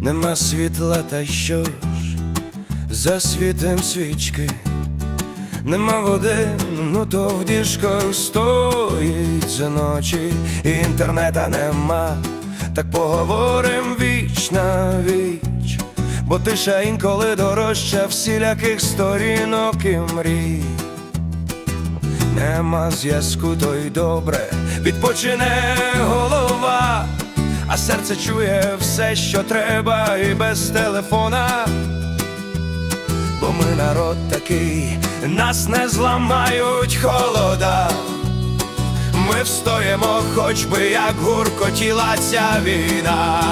Нема світла, та що ж? Засвітим свічки, нема води, ну то в діжках стоїть за ночі, інтернета нема, так поговорим віч на віч, бо тиша інколи дорожча всіляких сторінок і мрій. Нема зв'язку, то й добре, відпочине голова, а серце чує все, що треба, і без телефона. Бо ми народ такий, нас не зламають холода. Ми встоїмо, хоч би як гуркотіла ця війна.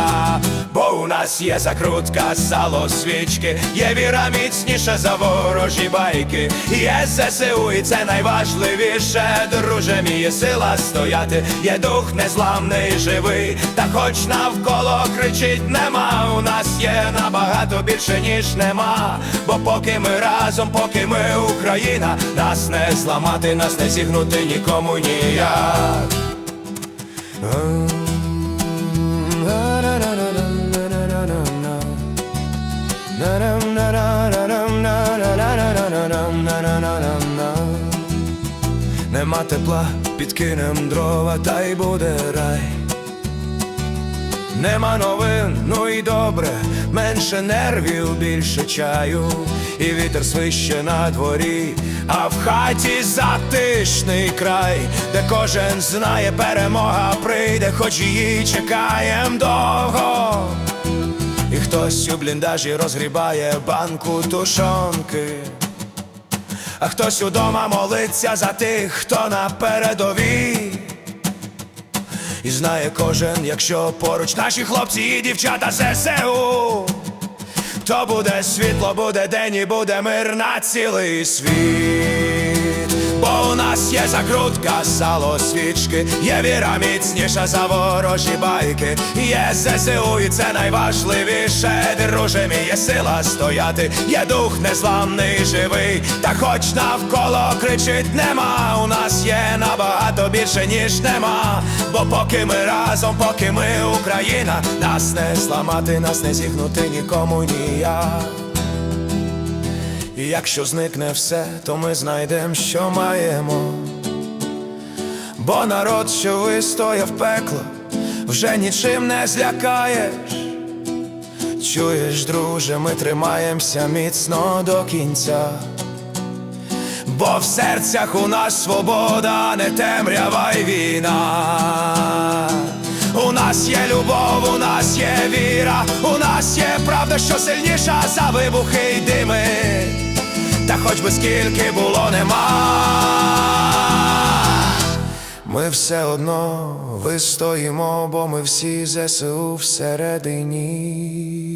Бо у нас є закрутка, сало, свічки, є віра міцніша за ворожі байки. Є ЗСУ, і це найважливіше, друже мій, сила стояти, є дух незламний, живий, та хоч навколо кричить нема, у нас є більше, ніж нема. Бо поки ми разом, поки ми Україна, нас не зламати, нас не зігнути нікому ніяк. Нема тепла, підкинем дрова, та й буде рай. Нема новин, ну і добре, менше нервів, більше чаю, і вітер свище на дворі, а в хаті затишний край, де кожен знає, перемога прийде, хоч її чекаєм довго. І хтось у бліндажі розгрібає банку тушонки. А хтось удома молиться за тих, хто на передовій. І знає кожен, якщо поруч наші хлопці і дівчата ЗСУ, то буде світло, буде день і буде мир на цілий світ. Бо у нас є закрутка, сало, свічки, є віра міцніша за ворожі байки, є ЗСУ, і це найважливіше, друже мій, є сила стояти, є дух незламний, живий, та хоч навколо кричить нема, у нас є набагато більше, ніж нема. Бо поки ми разом, поки ми Україна, нас не зламати, нас не зігнути нікому ніяк. І якщо зникне все, то ми знайдем, що маємо. Бо народ, що вистояв пекло, вже нічим не злякаєш. Чуєш, друже, ми тримаємося міцно до кінця. Бо в серцях у нас свобода, не темрява й війна. У нас є любов, у нас є віра, у нас є правда, що сильніша за вибухи й дими. Та хоч би скільки було нема. Ми все одно вистоїмо, бо ми всі ЗСУ всередині.